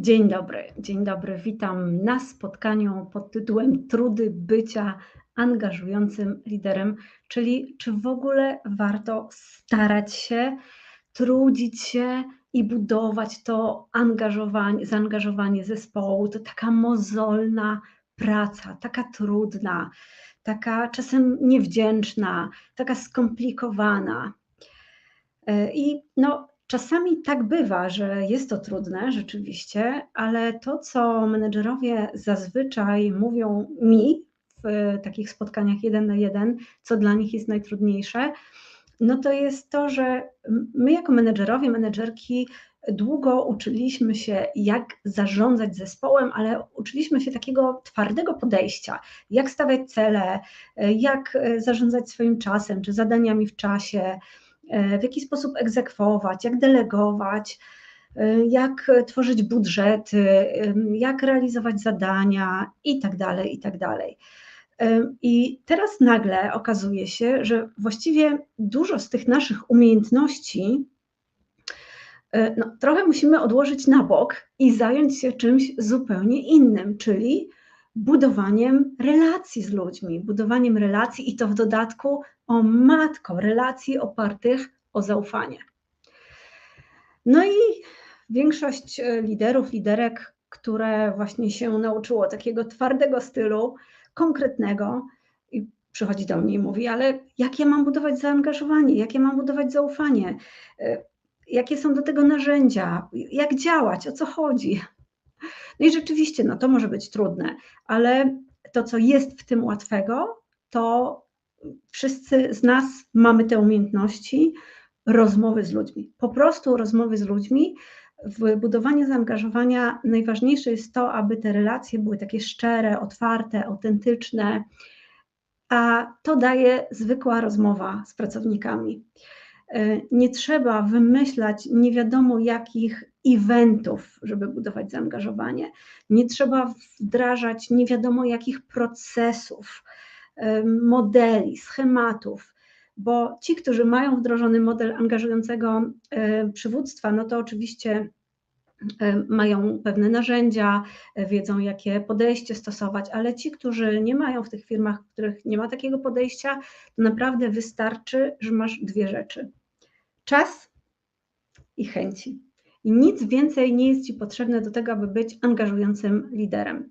Dzień dobry, dzień dobry. Witam na spotkaniu pod tytułem Trudy bycia angażującym liderem, czyli czy w ogóle warto starać się, trudzić się i budować to angażowanie, zaangażowanie zespołu. To taka mozolna praca, taka trudna, taka czasem niewdzięczna, taka skomplikowana. E, I no, Czasami tak bywa, że jest to trudne rzeczywiście, ale to, co menedżerowie zazwyczaj mówią mi w takich spotkaniach jeden na jeden, co dla nich jest najtrudniejsze, no to jest to, że my jako menedżerowie, menedżerki długo uczyliśmy się, jak zarządzać zespołem, ale uczyliśmy się takiego twardego podejścia, jak stawiać cele, jak zarządzać swoim czasem czy zadaniami w czasie E, w jaki sposób egzekwować, jak delegować, e, jak tworzyć budżety, jak realizować zadania i tak dalej, i tak. I teraz nagle okazuje się, że właściwie dużo z tych naszych umiejętności e, no, trochę musimy odłożyć na bok i zająć się czymś zupełnie innym, czyli budowaniem relacji z ludźmi, budowaniem relacji i to w dodatku o matko, relacji opartych o zaufanie. No i większość e, liderów, liderek, które właśnie się nauczyło takiego twardego stylu, konkretnego, i przychodzi do mnie i mówi, ale jak ja mam budować zaangażowanie, jak ja mam budować zaufanie, e, jakie są do tego narzędzia, jak działać, o co chodzi. No i rzeczywiście, no to może być trudne, ale to, co jest w tym łatwego, to wszyscy z nas mamy te umiejętności rozmowy z ludźmi. Po prostu rozmowy z ludźmi. W budowaniu zaangażowania najważniejsze jest to, aby te relacje były takie szczere, otwarte, autentyczne, a to daje zwykła rozmowa z pracownikami. E, nie trzeba wymyślać nie wiadomo jakich eventów, żeby budować zaangażowanie. Nie trzeba wdrażać nie wiadomo jakich procesów, e, modeli, schematów, bo ci, którzy mają wdrożony model angażującego e, przywództwa, no to oczywiście mają pewne narzędzia, wiedzą, jakie podejście stosować, ale ci, którzy nie mają w tych firmach, w których nie ma takiego podejścia, to naprawdę wystarczy, że masz dwie rzeczy: czas i chęci. I nic więcej nie jest Ci potrzebne do tego, aby być angażującym liderem.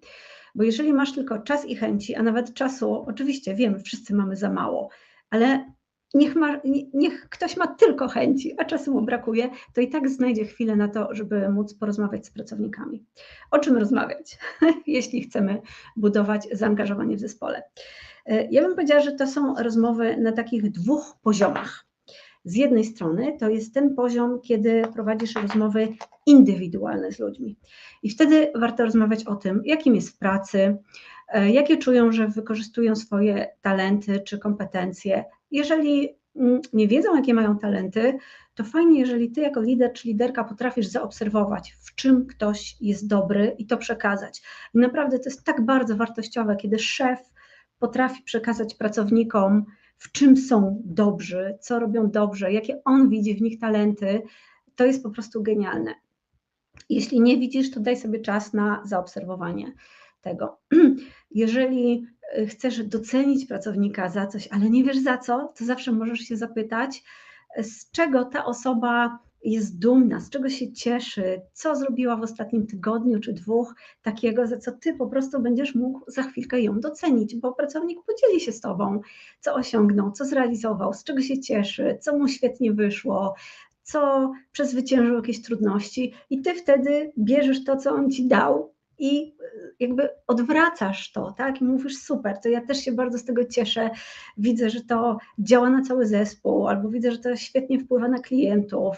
Bo jeżeli masz tylko czas i chęci, a nawet czasu, oczywiście wiem, wszyscy mamy za mało, ale niech, ma, niech ktoś ma tylko chęci, a czasu mu brakuje, to i tak znajdzie chwilę na to, żeby móc porozmawiać z pracownikami. O czym rozmawiać, jeśli chcemy budować zaangażowanie w zespole? Ja bym powiedziała, że to są rozmowy na takich dwóch poziomach. Z jednej strony to jest ten poziom, kiedy prowadzisz rozmowy indywidualne z ludźmi. I wtedy warto rozmawiać o tym, jakim jest w pracy, e, jakie czują, że wykorzystują swoje talenty czy kompetencje. Jeżeli mm, nie wiedzą, jakie mają talenty, to fajnie, jeżeli ty jako lider czy liderka potrafisz zaobserwować, w czym ktoś jest dobry i to przekazać. I naprawdę to jest tak bardzo wartościowe, kiedy szef potrafi przekazać pracownikom, w czym są dobrzy, co robią dobrze, jakie on widzi w nich talenty, to jest po prostu genialne. Jeśli nie widzisz, to daj sobie czas na zaobserwowanie tego. Jeżeli e, chcesz docenić pracownika za coś, ale nie wiesz za co, to zawsze możesz się zapytać, z czego ta osoba jest dumna, z czego się cieszy, co zrobiła w ostatnim tygodniu czy dwóch takiego, za co ty po prostu będziesz mógł za chwilkę ją docenić, bo pracownik podzieli się z tobą, co osiągnął, co zrealizował, z czego się cieszy, co mu świetnie wyszło, co przezwyciężył jakieś trudności, i ty wtedy bierzesz to, co on ci dał i jakby odwracasz to, tak? I mówisz super, to ja też się bardzo z tego cieszę. Widzę, że to działa na cały zespół, albo widzę, że to świetnie wpływa na klientów,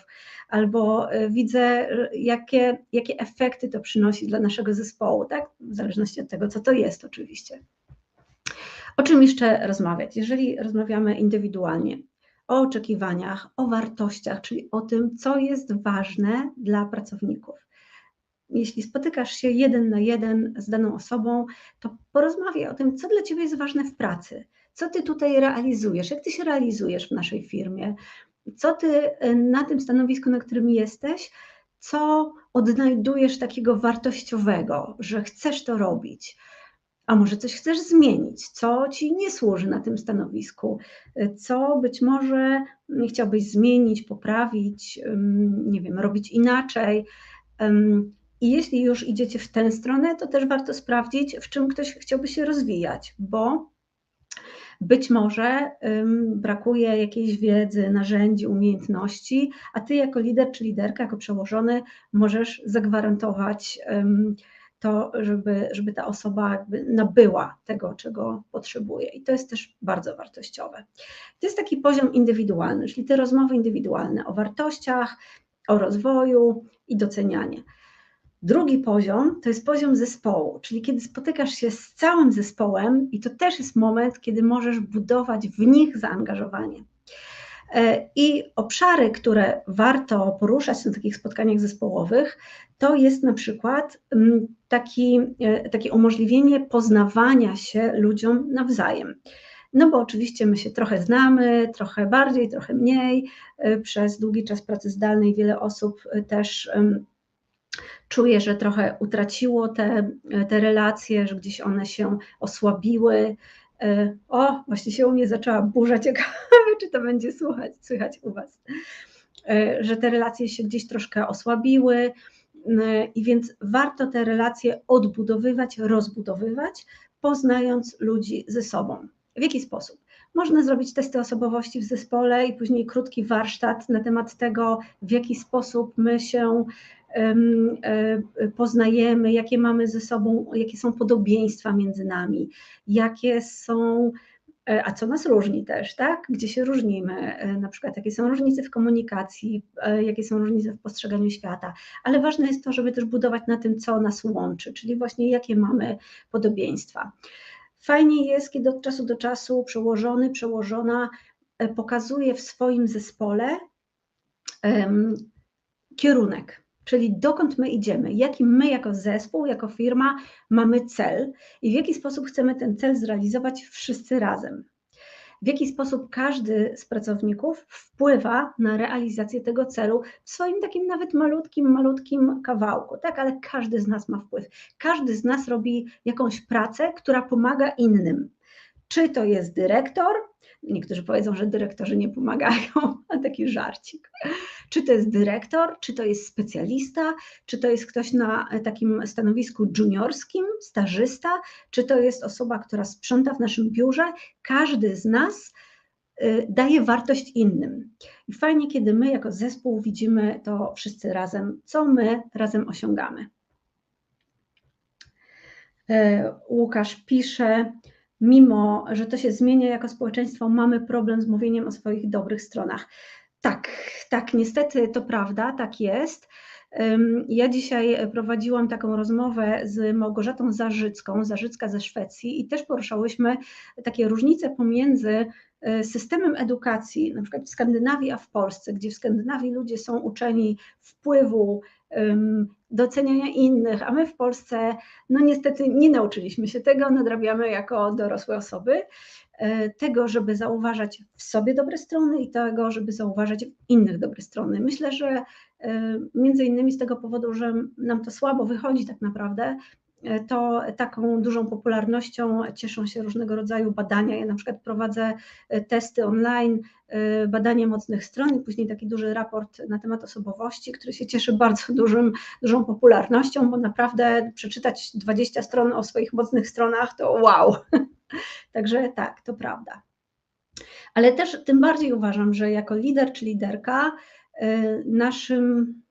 albo e, widzę, jakie, jakie efekty to przynosi dla naszego zespołu, tak? W zależności od tego, co to jest, oczywiście. O czym jeszcze rozmawiać? Jeżeli rozmawiamy indywidualnie, o oczekiwaniach, o wartościach, czyli o tym, co jest ważne dla pracowników jeśli spotykasz się jeden na jeden z daną osobą, to porozmawiaj o tym, co dla Ciebie jest ważne w pracy, co Ty tutaj realizujesz, jak Ty się realizujesz w naszej firmie, co Ty y, na tym stanowisku, na którym jesteś, co odnajdujesz takiego wartościowego, że chcesz to robić. A może coś chcesz zmienić, co ci nie służy na tym stanowisku, co być może chciałbyś zmienić, poprawić, nie wiem, robić inaczej. I jeśli już idziecie w tę stronę, to też warto sprawdzić, w czym ktoś chciałby się rozwijać, bo być może brakuje jakiejś wiedzy, narzędzi, umiejętności, a ty jako lider czy liderka, jako przełożony możesz zagwarantować to, żeby, żeby ta osoba jakby nabyła tego, czego potrzebuje. I to jest też bardzo wartościowe. To jest taki poziom indywidualny, czyli te rozmowy indywidualne o wartościach, o rozwoju i docenianie. Drugi poziom to jest poziom zespołu, czyli kiedy spotykasz się z całym zespołem, i to też jest moment, kiedy możesz budować w nich zaangażowanie. E, I obszary, które warto poruszać na takich spotkaniach zespołowych, to jest na przykład mm, taki, e, takie umożliwienie poznawania się ludziom nawzajem. No bo oczywiście my się trochę znamy, trochę bardziej, trochę mniej. E, przez długi czas pracy zdalnej wiele osób też czuje, że trochę utraciło te, te relacje, że gdzieś one się osłabiły. E, o, właśnie się u mnie zaczęła burza, ciekawe, czy to będzie słuchać, słychać u Was, e, że te relacje się gdzieś troszkę osłabiły e, i więc warto te relacje odbudowywać, rozbudowywać, poznając ludzi ze sobą. W jaki sposób? Można zrobić testy osobowości w zespole i później krótki warsztat na temat tego, w jaki sposób my się poznajemy, jakie mamy ze sobą, jakie są podobieństwa między nami, jakie są, e, a co nas różni też, tak? Gdzie się różnimy, e, na przykład jakie są różnice w komunikacji, jakie są różnice w postrzeganiu świata, ale ważne jest to, żeby też budować na tym, co nas łączy, czyli właśnie jakie mamy podobieństwa. Fajnie jest, kiedy od czasu do czasu przełożony, przełożona pokazuje w swoim zespole um, kierunek czyli dokąd my idziemy, jaki my jako zespół, jako firma mamy cel i w jaki sposób chcemy ten cel zrealizować wszyscy razem. W jaki sposób każdy z pracowników wpływa na realizację tego celu w swoim takim nawet malutkim, malutkim kawałku, tak? Ale każdy z nas ma wpływ. Każdy z nas robi jakąś pracę, która pomaga innym. Czy to jest dyrektor, Niektórzy powiedzą, że dyrektorzy nie pomagają, a taki żarcik. Czy to jest dyrektor, czy to jest specjalista, czy to jest ktoś na takim stanowisku juniorskim, stażysta, czy to jest osoba, która sprząta w naszym biurze. Każdy z nas y, daje wartość innym. I fajnie, kiedy my jako zespół widzimy to wszyscy razem, co my razem osiągamy. Y, Łukasz pisze, mimo że to się zmienia jako społeczeństwo, mamy problem z mówieniem o swoich dobrych stronach. Tak, tak, niestety to prawda, tak jest. Ja dzisiaj prowadziłam taką rozmowę z Małgorzatą Zarzycką, Zarzycka ze Szwecji i też poruszałyśmy takie różnice pomiędzy e, systemem edukacji, na przykład w Skandynawii, a w Polsce, gdzie w Skandynawii ludzie są uczeni wpływu, doceniania innych, a my w Polsce, no niestety nie nauczyliśmy się tego, nadrabiamy jako dorosłe osoby, e, tego, żeby zauważać w sobie dobre strony i tego, żeby zauważać w innych dobre strony. Myślę, że e, między innymi z tego powodu, że nam to słabo wychodzi tak naprawdę, to taką dużą popularnością cieszą się różnego rodzaju badania. Ja na przykład prowadzę e, testy online, e, badanie mocnych stron i później taki duży raport na temat osobowości, który się cieszy bardzo dużym, dużą popularnością, bo naprawdę przeczytać 20 stron o swoich mocnych stronach to wow. Także tak, to prawda. Ale też tym bardziej uważam, że jako lider czy liderka e, naszym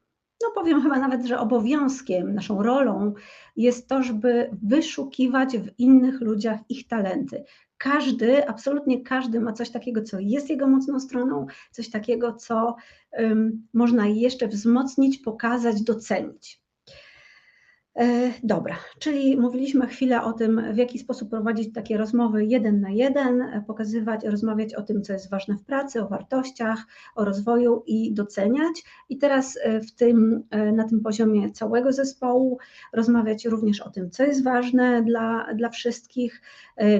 no powiem chyba nawet, że obowiązkiem, naszą rolą jest to, żeby wyszukiwać w innych ludziach ich talenty. Każdy, absolutnie każdy ma coś takiego, co jest jego mocną stroną, coś takiego, co um, można jeszcze wzmocnić, pokazać, docenić. E, dobra, czyli mówiliśmy chwilę o tym, w jaki sposób prowadzić takie rozmowy jeden na jeden, e, pokazywać, rozmawiać o tym, co jest ważne w pracy, o wartościach, o rozwoju i doceniać. I teraz e, w tym, na tym poziomie całego zespołu rozmawiać również o tym, co jest ważne dla, dla wszystkich,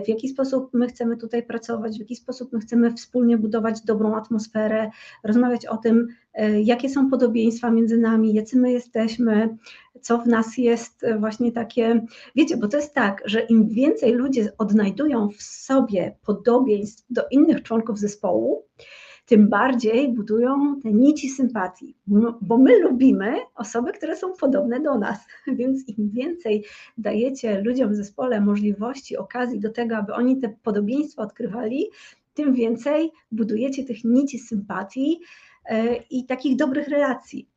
w jaki sposób my chcemy tutaj pracować, w jaki sposób my chcemy wspólnie budować dobrą atmosferę, rozmawiać o tym, e, jakie są podobieństwa między nami, jacy my jesteśmy, co w nas jest właśnie takie, wiecie, bo to jest tak, że im więcej ludzie odnajdują w sobie podobieństw do innych członków zespołu, tym bardziej budują te nici sympatii, bo my lubimy osoby, które są podobne do nas, więc im więcej dajecie ludziom w zespole możliwości, okazji do tego, aby oni te podobieństwa odkrywali, tym więcej budujecie tych nici sympatii e, i takich dobrych relacji.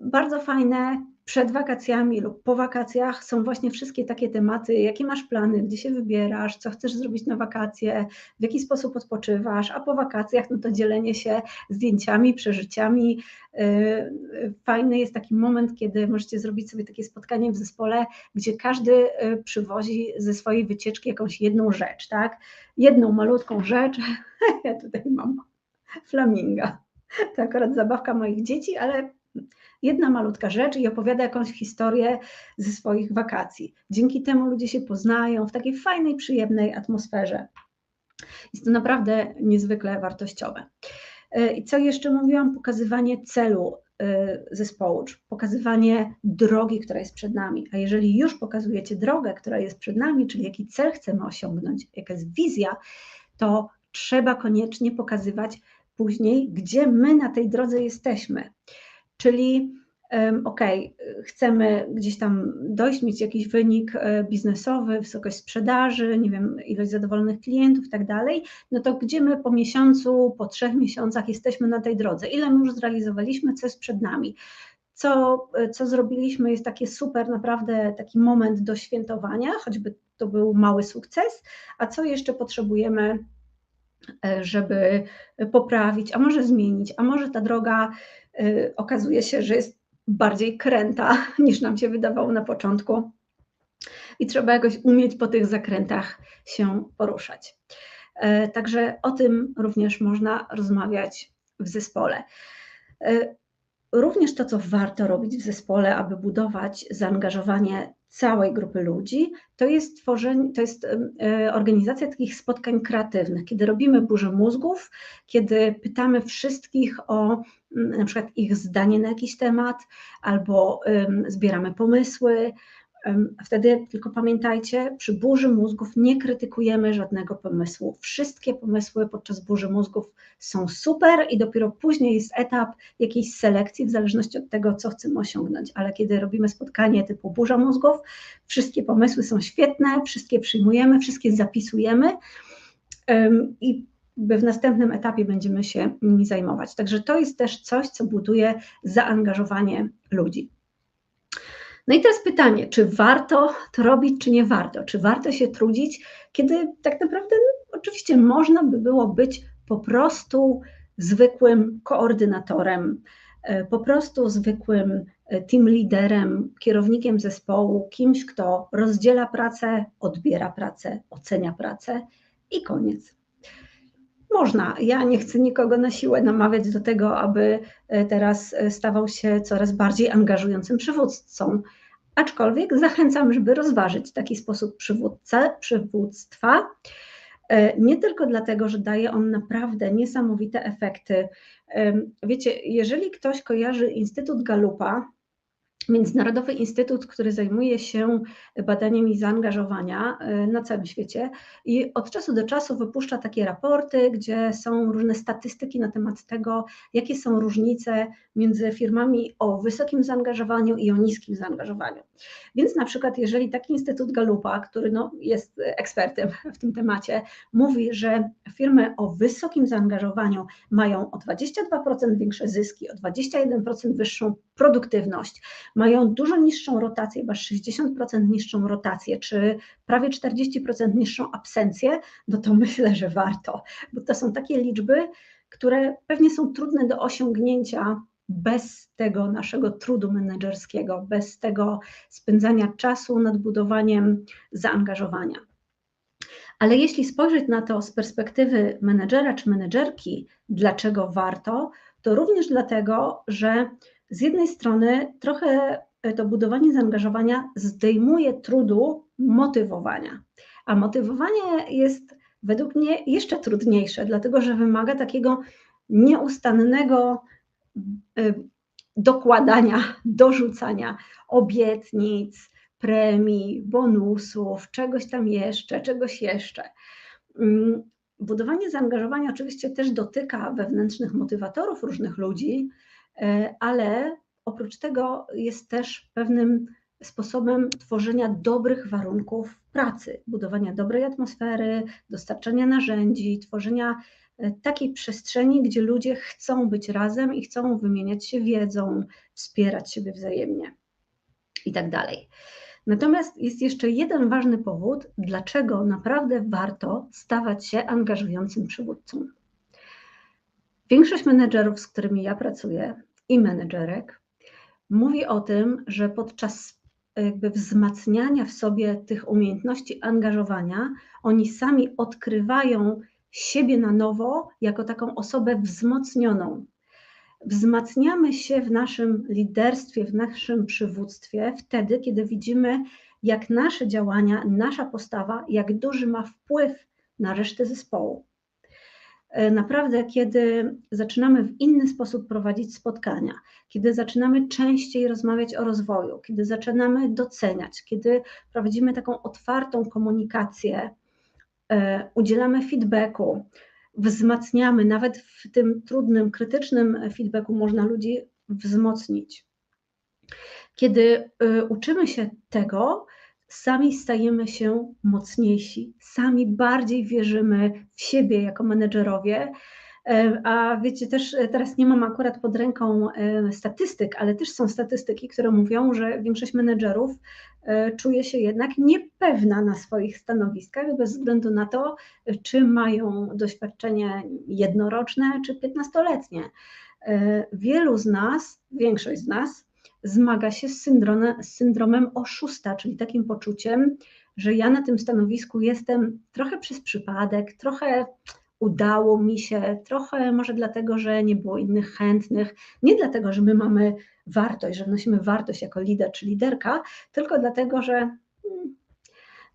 Bardzo fajne przed wakacjami lub po wakacjach są właśnie wszystkie takie tematy, jakie masz plany, gdzie się wybierasz, co chcesz zrobić na wakacje, w jaki sposób odpoczywasz, a po wakacjach no to dzielenie się zdjęciami, przeżyciami. Y, fajny jest taki moment, kiedy możecie zrobić sobie takie spotkanie w zespole, gdzie każdy y, przywozi ze swojej wycieczki jakąś jedną rzecz, tak? Jedną malutką rzecz. Ja tutaj mam flaminga. To akurat zabawka moich dzieci, ale jedna malutka rzecz i opowiada jakąś historię ze swoich wakacji. Dzięki temu ludzie się poznają w takiej fajnej, przyjemnej atmosferze. Jest to naprawdę niezwykle wartościowe. E, I co jeszcze mówiłam? Pokazywanie celu e, zespołu, pokazywanie drogi, która jest przed nami. A jeżeli już pokazujecie drogę, która jest przed nami, czyli jaki cel chcemy osiągnąć, jaka jest wizja, to trzeba koniecznie pokazywać później, gdzie my na tej drodze jesteśmy. Czyli ok, chcemy gdzieś tam dojść, mieć jakiś wynik e, biznesowy, wysokość sprzedaży, nie wiem, ilość zadowolonych klientów i tak dalej, no to gdzie my po miesiącu, po trzech miesiącach jesteśmy na tej drodze? Ile my już zrealizowaliśmy, co jest przed nami? Co, e, co zrobiliśmy jest taki super, naprawdę taki moment do świętowania, choćby to był mały sukces, a co jeszcze potrzebujemy żeby poprawić, a może zmienić, a może ta droga Y, okazuje się, że jest bardziej kręta niż nam się wydawało na początku. I trzeba jakoś umieć po tych zakrętach się poruszać. E, także o tym również można rozmawiać w zespole. E, również to, co warto robić w zespole, aby budować zaangażowanie całej grupy ludzi, to jest tworzenie, to jest e, organizacja takich spotkań kreatywnych, kiedy robimy burzę mózgów, kiedy pytamy wszystkich o na przykład ich zdanie na jakiś temat, albo zbieramy pomysły. Wtedy tylko pamiętajcie, przy burzy mózgów nie krytykujemy żadnego pomysłu. Wszystkie pomysły podczas burzy mózgów są super i dopiero później jest etap jakiejś selekcji w zależności od tego, co chcemy osiągnąć. Ale kiedy robimy spotkanie typu burza mózgów, wszystkie pomysły są świetne, wszystkie przyjmujemy, wszystkie zapisujemy i w następnym etapie będziemy się nimi zajmować. Także to jest też coś, co buduje zaangażowanie ludzi. No i teraz pytanie, czy warto to robić, czy nie warto? Czy warto się trudzić, kiedy tak naprawdę no, oczywiście można by było być po prostu zwykłym koordynatorem, e, po prostu zwykłym e, team liderem, kierownikiem zespołu, kimś, kto rozdziela pracę, odbiera pracę, ocenia pracę i koniec. Można. Ja nie chcę nikogo na siłę namawiać do tego, aby e, teraz e, stawał się coraz bardziej angażującym przywódcą. Aczkolwiek zachęcam, żeby rozważyć taki sposób przywództwa. E, nie tylko dlatego, że daje on naprawdę niesamowite efekty. Wiecie, jeżeli ktoś kojarzy Instytut Galupa, Międzynarodowy Instytut, który zajmuje się badaniem i zaangażowania y, na całym świecie i od czasu do czasu wypuszcza takie raporty, gdzie są różne statystyki na temat tego, jakie są różnice między firmami o wysokim zaangażowaniu i o niskim zaangażowaniu. Więc na przykład, jeżeli taki Instytut Galupa, który no, jest ekspertem w tym temacie, mówi, że firmy o wysokim zaangażowaniu mają o 22% większe zyski, o 21% wyższą produktywność, mają dużo niższą rotację, chyba 60% niższą rotację, czy prawie 40% niższą absencję, no to myślę, że warto, bo to są takie liczby, które pewnie są trudne do osiągnięcia bez tego naszego trudu menedżerskiego, bez tego spędzania czasu nad budowaniem zaangażowania. Ale jeśli spojrzeć na to z perspektywy menedżera czy menedżerki, dlaczego warto, to również dlatego, że z jednej strony trochę to budowanie zaangażowania zdejmuje trudu motywowania, a motywowanie jest według mnie jeszcze trudniejsze, dlatego że wymaga takiego nieustannego dokładania, dorzucania obietnic, premii, bonusów, czegoś tam jeszcze, czegoś jeszcze. Mm, budowanie zaangażowania oczywiście też dotyka wewnętrznych motywatorów różnych ludzi, e, ale oprócz tego jest też pewnym sposobem tworzenia dobrych warunków pracy, budowania dobrej atmosfery, dostarczania narzędzi, tworzenia e, takiej przestrzeni, gdzie ludzie chcą być razem i chcą wymieniać się wiedzą, wspierać siebie wzajemnie i tak dalej. Natomiast jest jeszcze jeden ważny powód, dlaczego naprawdę warto stawać się angażującym przywódcą. Większość menedżerów, z którymi ja pracuję i menedżerek, mówi o tym, że podczas jakby wzmacniania w sobie tych umiejętności angażowania, oni sami odkrywają siebie na nowo jako taką osobę wzmocnioną, wzmacniamy się w naszym liderstwie, w naszym przywództwie wtedy, kiedy widzimy, jak nasze działania, nasza postawa, jak duży ma wpływ na resztę zespołu. E, naprawdę, kiedy zaczynamy w inny sposób prowadzić spotkania, kiedy zaczynamy częściej rozmawiać o rozwoju, kiedy zaczynamy doceniać, kiedy prowadzimy taką otwartą komunikację, e, udzielamy feedbacku, wzmacniamy, nawet w tym trudnym, krytycznym feedbacku można ludzi wzmocnić. Kiedy y, uczymy się tego, sami stajemy się mocniejsi, sami bardziej wierzymy w siebie jako menedżerowie, E, a wiecie, też e, teraz nie mam akurat pod ręką e, statystyk, ale też są statystyki, które mówią, że większość menedżerów czuje się jednak niepewna na swoich stanowiskach bez względu na to, czy mają doświadczenie jednoroczne czy piętnastoletnie. Wielu z nas, większość z nas, zmaga się z, syndromem, z syndromem oszusta, czyli takim poczuciem, że ja na tym stanowisku jestem trochę przez przypadek, trochę udało mi się, trochę może dlatego, że nie było innych chętnych, nie dlatego, że my mamy wartość, że wnosimy wartość jako lider czy liderka, tylko dlatego, że mm,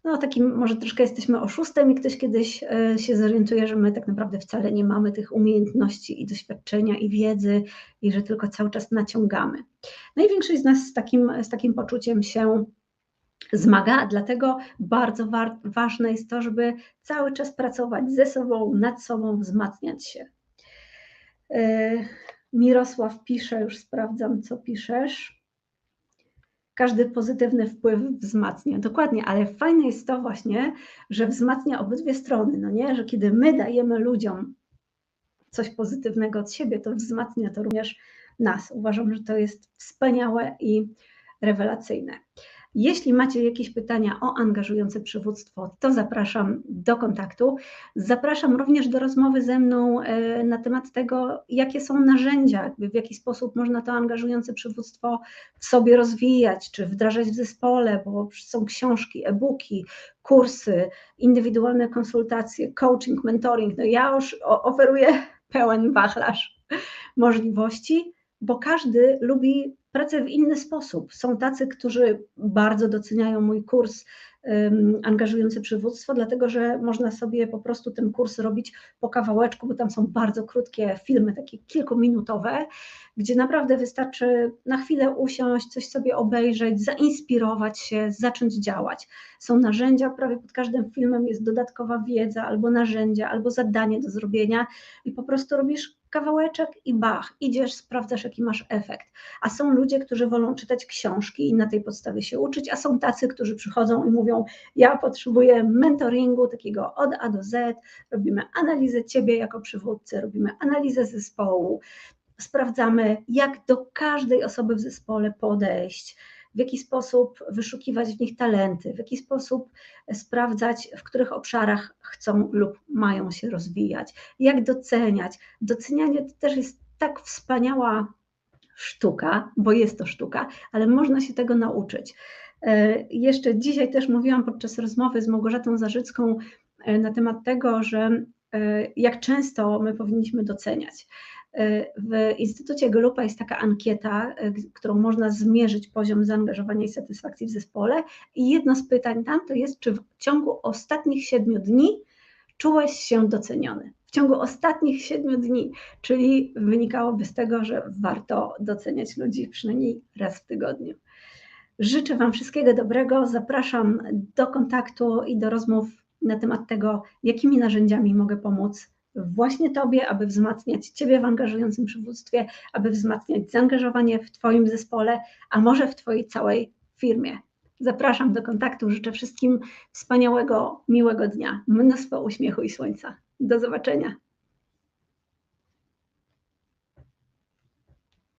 no takim może troszkę jesteśmy oszustem i ktoś kiedyś e, się zorientuje, że my tak naprawdę wcale nie mamy tych umiejętności i doświadczenia i wiedzy i że tylko cały czas naciągamy. No i większość z nas z takim, z takim poczuciem się zmaga, dlatego bardzo wa ważne jest to, żeby cały czas pracować ze sobą, nad sobą, wzmacniać się. E, Mirosław pisze, już sprawdzam, co piszesz. Każdy pozytywny wpływ wzmacnia. Dokładnie, ale fajne jest to właśnie, że wzmacnia obydwie strony, no nie? Że kiedy my dajemy ludziom coś pozytywnego od siebie, to wzmacnia to również nas. Uważam, że to jest wspaniałe i rewelacyjne. Jeśli macie jakieś pytania o angażujące przywództwo, to zapraszam do kontaktu. Zapraszam również do rozmowy ze mną e, na temat tego, jakie są narzędzia, w jaki sposób można to angażujące przywództwo w sobie rozwijać, czy wdrażać w zespole, bo są książki, e-booki, kursy, indywidualne konsultacje, coaching, mentoring. No ja już oferuję pełen wachlarz możliwości, bo każdy lubi pracę w inny sposób. Są tacy, którzy bardzo doceniają mój kurs um, angażujący przywództwo, dlatego że można sobie po prostu ten kurs robić po kawałeczku, bo tam są bardzo krótkie filmy, takie kilkuminutowe, gdzie naprawdę wystarczy na chwilę usiąść, coś sobie obejrzeć, zainspirować się, zacząć działać. Są narzędzia, prawie pod każdym filmem jest dodatkowa wiedza, albo narzędzia, albo zadanie do zrobienia i po prostu robisz kawałeczek i bach, idziesz, sprawdzasz, jaki masz efekt. A są ludzie, którzy wolą czytać książki i na tej podstawie się uczyć, a są tacy, którzy przychodzą i mówią: Ja potrzebuję mentoringu takiego od A do Z, robimy analizę ciebie jako przywódcy, robimy analizę zespołu, sprawdzamy, jak do każdej osoby w zespole podejść w jaki sposób wyszukiwać w nich talenty, w jaki sposób sprawdzać, w których obszarach chcą lub mają się rozwijać, jak doceniać. Docenianie to też jest tak wspaniała sztuka, bo jest to sztuka, ale można się tego nauczyć. E, jeszcze dzisiaj też mówiłam podczas rozmowy z Małgorzatą Zarzycką e, na temat tego, że e, jak często my powinniśmy doceniać. W Instytucie Gelupa jest taka ankieta, którą można zmierzyć poziom zaangażowania i satysfakcji w zespole. I jedno z pytań tam to jest, czy w ciągu ostatnich siedmiu dni czułeś się doceniony? W ciągu ostatnich siedmiu dni, czyli wynikałoby z tego, że warto doceniać ludzi przynajmniej raz w tygodniu. Życzę Wam wszystkiego dobrego. Zapraszam do kontaktu i do rozmów na temat tego, jakimi narzędziami mogę pomóc właśnie Tobie, aby wzmacniać Ciebie w angażującym przywództwie, aby wzmacniać zaangażowanie w Twoim zespole, a może w Twojej całej firmie. Zapraszam do kontaktu. Życzę wszystkim wspaniałego, miłego dnia, mnóstwo uśmiechu i słońca. Do zobaczenia.